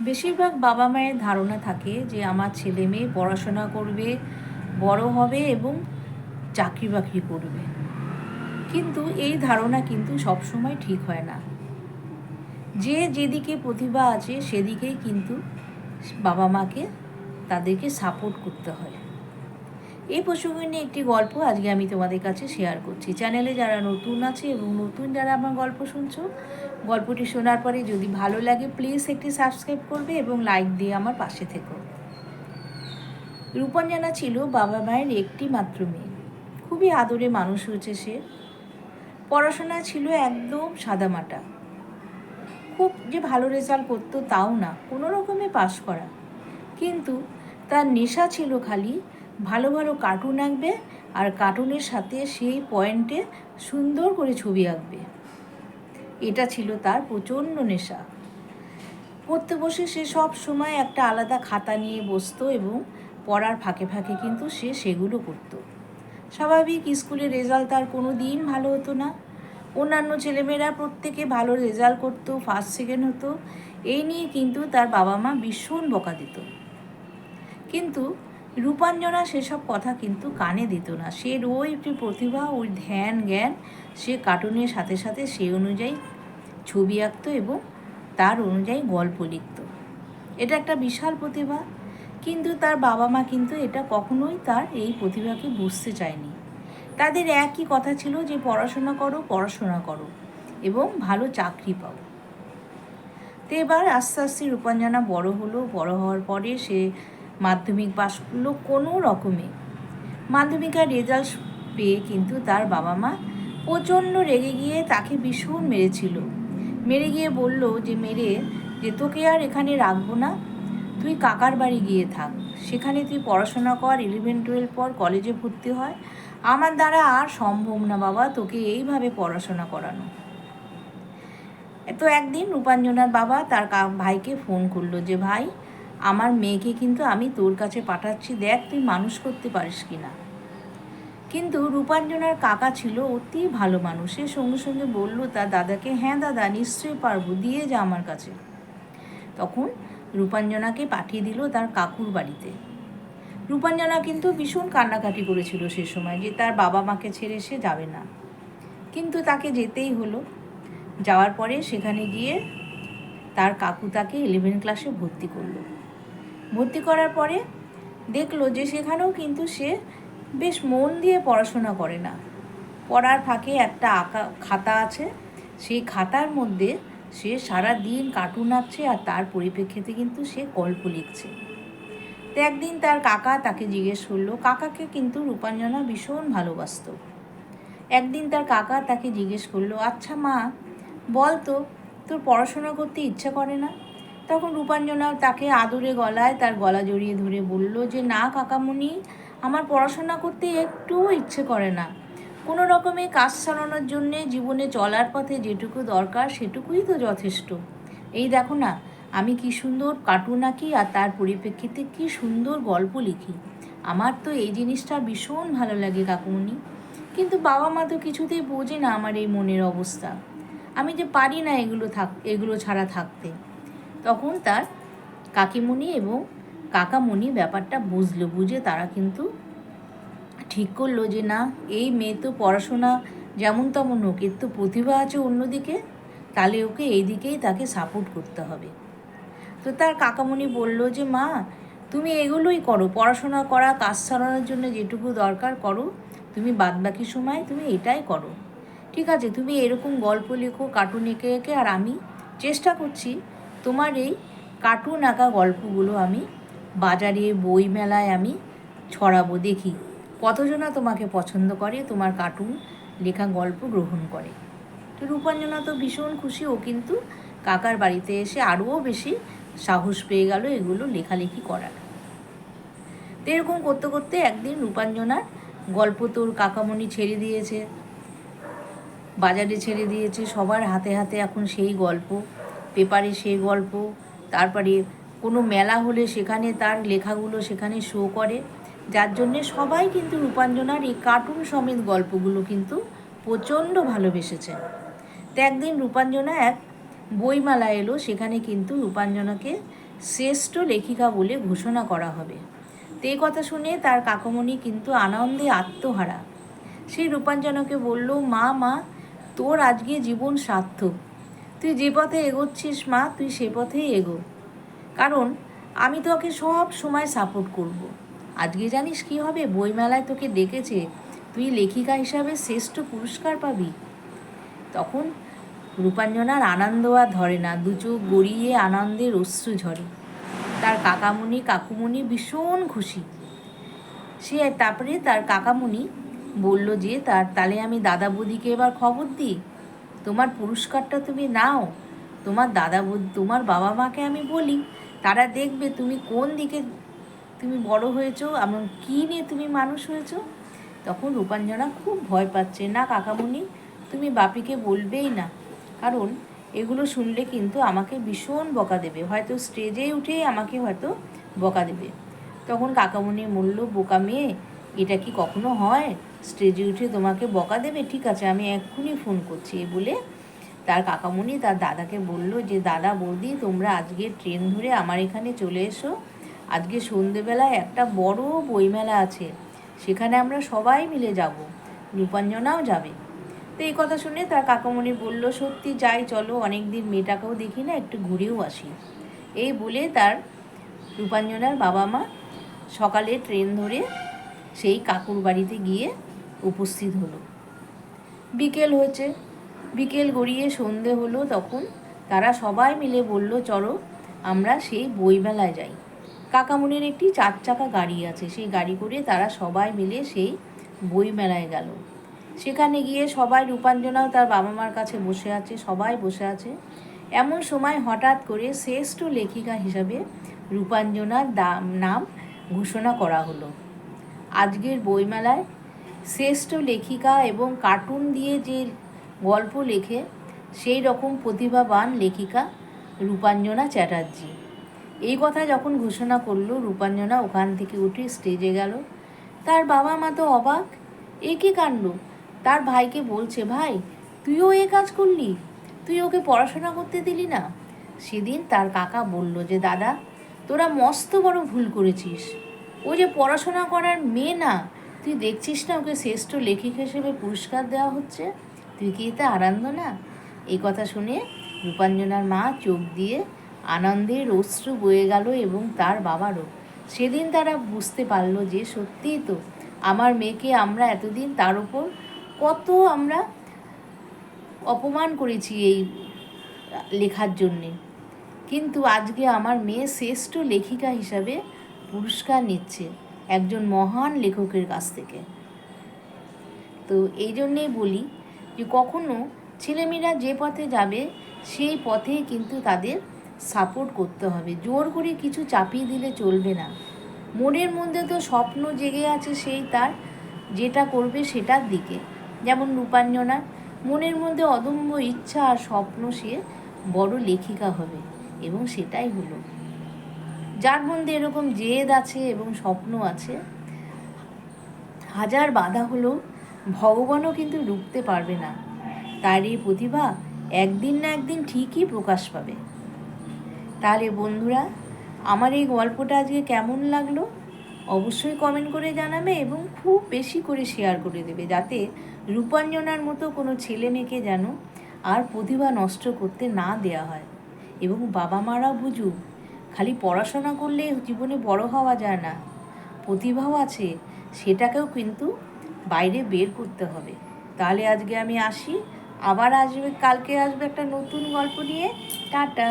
বেশিরভাগ বাবা মায়ের ধারণা থাকে যে আমার ছেলে মেয়ে পড়াশোনা করবে, বড় হবে এবং চাকরি বাকরি করবে। কিন্তু এই ধারণা কিন্তু সবসময় ঠিক হয় না। যে যেদিকে প্রতিভা আছে সেদিকেই কিন্তু বাবা মাকে তাদেরকে সাপোর্ট করতে হয়। এই প্রসঙ্গে নিয়ে একটি গল্প আজকে আমি তোমাদের কাছে শেয়ার করছি। চ্যানেলে যারা নতুন আছে এবং নতুন যারা আমার গল্প শুনছো, গল্পটি শোনার পরে যদি ভালো লাগে প্লিজ একটি সাবস্ক্রাইব করবে এবং লাইক দিয়ে আমার পাশে থেকো। রূপঞ্জনা ছিল বাবা মায়ের একটি মাত্র মেয়ে। খুবই আদরে মানুষ হয়েছে সে। পড়াশোনা ছিল একদম সাদামাটা। খুব যে ভালো রেজাল্ট করতো তাও না, কোনো রকমে পাশ করা। কিন্তু তার নেশা ছিল খালি ভালো ভালো কার্টুন আঁকবে আর কার্টুনের সাথে সেই পয়েন্টে সুন্দর করে ছবি আঁকবে। এটা ছিল তার প্রচণ্ড নেশা। পড়তে বসে সে সব সময় একটা আলাদা খাতা নিয়ে বসতো এবং পড়ার ফাঁকে ফাঁকে কিন্তু সে সেগুলো করতো। স্বাভাবিক স্কুলে রেজাল্ট তার কোনো দিন ভালো হতো না। অন্যান্য ছেলেমেয়েরা প্রত্যেকে ভালো রেজাল্ট করতো ফার্স্ট সেকেন্ড হতো। এই নিয়ে কিন্তু তার বাবা মা ভীষণ বকা দিত। কিন্তু রূপাঞ্জনা সেসব কথা কিন্তু কানে দিত না। সে ওই একটি প্রতিভা ওই ধ্যান, জ্ঞান সে কার্টুনের সাথে সাথে সেই অনুযায়ী ছবি আঁকতো এবং তার অনুযায়ী গল্প লিখত। এটা একটা বিশাল প্রতিভা, কিন্তু তার বাবা মা কিন্তু এটা কখনোই তার এই প্রতিভাকে বুঝতে চায়নি। তাদের একই কথা ছিল যে, পড়াশোনা করো পড়াশোনা করো এবং ভালো চাকরি পাও। তো এবার আস্তে আস্তে রূপাঞ্জনা বড় হলো। বড় হওয়ার পরে সে মাধ্যমিক পাশ করল কোনো রকমে। মাধ্যমিকের রেজাল্ট পেয়ে কিন্তু তার বাবা মা প্রচণ্ড রেগে গিয়ে তাকে ভীষণ মেরেছিল। মেরে গিয়ে বলল যে, মেরে, যে তোকে আর এখানে রাখব না। তুই কাকার বাড়ি গিয়ে থাক। সেখানে তুই পড়াশোনা কর ইলেভেন টুয়েলভ পর কলেজে ভর্তি হয়। আমার দ্বারা আর সম্ভব না বাবা তোকে এইভাবে পড়াশোনা করানো। তো একদিন রূপাঞ্জনার বাবা তার ভাইকে ফোন করল যে, ভাই আমার মেয়েকে কিন্তু আমি তোর কাছে পাঠাচ্ছি, দেখ তুই মানুষ করতে পারিস কি না কিন্তু রূপাঞ্জনার কাকা ছিল অতি ভালো মানুষ। সে সঙ্গে সঙ্গে বলল তার দাদাকে হ্যাঁ দাদা, নিশ্চয়ই পারব, দিয়ে যা আমার কাছে। তখন রূপাঞ্জনাকে পাঠিয়ে দিল তার কাকুর বাড়িতে। রূপাঞ্জনা কিন্তু ভীষণ কান্নাকাটি করেছিল সে সময় যে তার বাবা মাকে ছেড়ে সে যাবে না। কিন্তু তাকে যেতেই হলো। যাওয়ার পরে সেখানে গিয়ে তার কাকু তাকে ইলেভেন ক্লাসে ভর্তি করল। ভর্তি করার পরে দেখল যে সেখানেও কিন্তু সে বেশ মন দিয়ে পড়াশোনা করে না। পড়ার ফাঁকে একটা আঁকা খাতা আছে। সেই খাতার মধ্যে সে সারা দিন কার্টুন আঁকছে আর তার পরিপ্রেক্ষিতে কিন্তু সে গল্প লিখছে। তো একদিন তার কাকা তাকে জিজ্ঞেস করল, কাকাকে কিন্তু রূপাঞ্জনা ভীষণ ভালোবাসত। একদিন তার কাকা তাকে জিজ্ঞেস করল আচ্ছা মা বল তো তোর পড়াশোনা করতে ইচ্ছা করে না? তখন রূপাঞ্জনা তাকে আদরে গলায় তার গলা জড়িয়ে ধরে বলল যে, না কাকামুনি, আমার পড়াশোনা করতে একটুও ইচ্ছে করে না। কোনো রকমে কাজ চালানোর জন্যে জীবনে চলার পথে যেটুকু দরকার সেটুকুই তো যথেষ্ট। এই দেখো না, আমি কি সুন্দর কার্টুন আঁকি আর তার পরিপ্রেক্ষিতে কি সুন্দর গল্প লিখি। আমার তো এই জিনিসটা ভীষণ ভালো লাগে কাকুমনি। কিন্তু বাবা মা তো কিছুতেই বোঝে না আমার এই মনের অবস্থা। আমি যে পারি না এগুলো থাক, এগুলো ছাড়া থাকতে। তখন তার কাকিমণি এবং কাকামণি ব্যাপারটা বুঝলো, বুঝে তারা কিন্তু ঠিক করল যে, না, এই মেয়ে তো পড়াশোনা যেমন তেমন হোক, এর তো প্রতিভা আছে অন্যদিকে, তাহলে ওকে এই দিকেই তাকে সাপোর্ট করতে হবে। তো তার কাকামণি বলল যে, মা, তুমি এগুলোই করো, পড়াশোনা করা, কাজ সারানোর জন্য যেটুকু দরকার করো, তুমি বাদবাকি সময় তুমি এটাই করো। ঠিক আছে, তুমি এরকম গল্প লেখো কার্টুন এঁকে এঁকে, আর আমি চেষ্টা করছি তোমার এই কার্টুন আঁকা গল্পগুলো আমি বাজারে বই মেলায় আমি ছড়াবো, দেখি। কতজনা তোমাকে পছন্দ করে, তোমার কার্টুন লেখা গল্প গ্রহণ করে? তো রূপাঞ্জনা তো ভীষণ খুশি, ও কিন্তু কাকার বাড়িতে এসে আরও বেশি সাহস পেয়ে গেল এগুলো লেখালেখি করার। তো এরকম করতে করতে একদিন রূপাঞ্জনার গল্প তোর কাকামণি ছেড়ে দিয়েছে, বাজারে ছেড়ে দিয়েছে, সবার হাতে হাতে এখন সেই গল্প। পেপারে সেই গল্প, তারপরে কোনো মেলা হলে সেখানে তার লেখাগুলো সেখানে শো করে। যার জন্যে সবাই কিন্তু রূপাঞ্জনার এই কার্টুন সমেত গল্পগুলো কিন্তু প্রচণ্ড ভালোবেসেছে। তো একদিন রূপাঞ্জনা এক বইমেলা এলো, সেখানে কিন্তু রূপাঞ্জনাকে শ্রেষ্ঠ লেখিকা বলে ঘোষণা করা হবে। তো এই কথা শুনে তার কাকমণি কিন্তু আনন্দে আত্মহারা। সেই রূপাঞ্জনাকে বলল, মা মা, তোর আজকে জীবন সার্থক। তুই যে পথে এগোচ্ছিস মা, তুই সে পথেই এগো। কারণ আমি তোকে সব সময় সাপোর্ট করব। আজকে জানিস কি হবে? বইমেলায় তোকে ডেকেছে। তুই লেখিকা হিসাবে শ্রেষ্ঠ পুরস্কার পাবি। তখন রূপাঞ্জনার আনন্দ আর ধরে না, দু চোখ গড়িয়ে আনন্দের অশ্রু ঝরে। তার কাকামুনি কাকুমুনি ভীষণ খুশি। সে তারপরে তার কাকামুনি বলল যে, তার তাহলে আমি দাদা বৌদিকে এবার খবর দিই। তোমার পুরস্কারটা তুমি নাও। তোমার দাদা তোমার বাবা মাকে আমি বলি, তারা দেখবে তুমি কোন দিকে তুমি বড় হয়েছো এমন কী নিয়ে তুমি মানুষ হয়েছো। তখন রূপাঞ্জনা খুব ভয় পাচ্ছে, না কাকামণি, তুমি বাপিকে বলবেই না। কারণ এগুলো শুনলে কিন্তু আমাকে ভীষণ বকা দেবে। হয়তো স্টেজে উঠেই আমাকে হয়তো বকা দেবে। তখন কাকামণি বলল বোকা মেয়ে এটা কি কখনো হয়? স্টেজে উঠে তোমাকে বকা দেবে? ঠিক আছে, আমি এক্ষুনি ফোন করছি। এ বলে তার কাকামণি তার দাদাকে বলল যে, দাদা, বৌদি, তোমরা আজকে ট্রেন ধরে আমার এখানে চলে এসো। আজকে সন্ধেবেলায় একটা বড় বইমেলা আছে। সেখানে আমরা সবাই মিলে যাব। রূপাঞ্জনাও যাবে। তো এই কথা শুনে তার কাকামণি বলল, সত্যি, যাই, চলো। অনেক দিন মেয়েটাকেও দেখি না, একটু ঘুরেও আসি। এই বলে তার রূপাঞ্জনার বাবা মা সকালে ট্রেন ধরে সেই কাকুর বাড়িতে গিয়ে উপস্থিত হলো। বিকেল হয়েছে। বিকেল গড়িয়ে সন্ধে হলো তখন তারা সবাই মিলে বলল, চলো, আমরা সেই বইমেলায় যাই। কাকামুনির একটি চার চাকা গাড়ি আছে। সেই গাড়ি করে তারা সবাই মিলে সেই বইমেলায় গেল। সেখানে গিয়ে সবাই রূপাঞ্জনাও তার বাবা মার কাছে বসে আছে, সবাই বসে আছে। এমন সময় হঠাৎ করে শ্রেষ্ঠ লেখিকা হিসাবে রূপাঞ্জনার দাম, নাম ঘোষণা করা হলো। আজকের বইমেলায় শ্রেষ্ঠ লেখিকা এবং কার্টুন দিয়ে যে গল্প লেখে, সেই রকম প্রতিভাবান লেখিকা রূপাঞ্জনা চ্যাটার্জি। এই কথা যখন ঘোষণা করল, রূপাঞ্জনা ওখান থেকে উঠে স্টেজে গেল। তার বাবা মা তো অবাক। এ কী কাণ্ড? তার ভাইকে বলছে, ভাই, তুইও এ কাজ করলি? তুই ওকে পড়াশোনা করতে দিলি না? সেদিন তার কাকা বলল যে, দাদা, তোরা মস্ত বড় ভুল করেছিস। ও যে পড়াশোনা করার মেয়ে না, তুই দেখছিস না ওকে শ্রেষ্ঠ লেখিকা হিসেবে পুরস্কার দেওয়া হচ্ছে? তুই কি এতে আনন্দ না? এই কথা শুনে রূপাঞ্জনার মা চোখ দিয়ে আনন্দের অশ্রু বয়ে গেল এবং তার বাবারও। সেদিন তারা বুঝতে পারল যে সত্যিই তো আমার মেয়েকে আমরা এতদিন তার উপর কত আমরা অপমান করেছি এই লেখার জন্যে। কিন্তু আজকে আমার মেয়ে শ্রেষ্ঠ লেখিকা হিসাবে পুরস্কার নিচ্ছে একজন মহান লেখকের কাছ থেকে। তো এই জন্যেই বলি যে কখনো ছেলেমেয়েরা যে পথে যাবে, সেই পথে কিন্তু তাদের সাপোর্ট করতে হবে। জোর করে কিছু চাপিয়ে দিলে চলবে না। মনের মধ্যে তো স্বপ্ন জেগে আছে সেই তার, যেটা করবে সেটার দিকে। যেমন রূপাঞ্জনা, মনের মধ্যে অদম্য ইচ্ছা আর স্বপ্ন সে বড় লেখিকা হবে এবং সেটাই হলো। যার মধ্যে এরকম জেদ আছে এবং স্বপ্ন আছে, হাজার বাধা হলো ভগবানও কিন্তু রুখতে পারবে না। তার এই প্রতিভা একদিন না একদিন ঠিকই প্রকাশ পাবে। তাহলে বন্ধুরা, আমার এই গল্পটা আজকে কেমন লাগল? অবশ্যই কমেন্ট করে জানাবে এবং খুব বেশি করে শেয়ার করে দেবে যাতে রূপাঞ্জনার মতো কোনো ছেলে মেয়েকে যেন আর প্রতিভা নষ্ট করতে না দেয়া হয়। এবং বাবা মারাও বুঝুক খালি পড়াশোনা করলে জীবনে বড় হওয়া যায় না। প্রতিভাও আছে, সেটাকেও কিন্তু বাইরে বের করতে হবে। তাহলে আজকে আমি আসি, আবার আসবে, কালকে আসবে একটা নতুন গল্প নিয়ে। টাটা!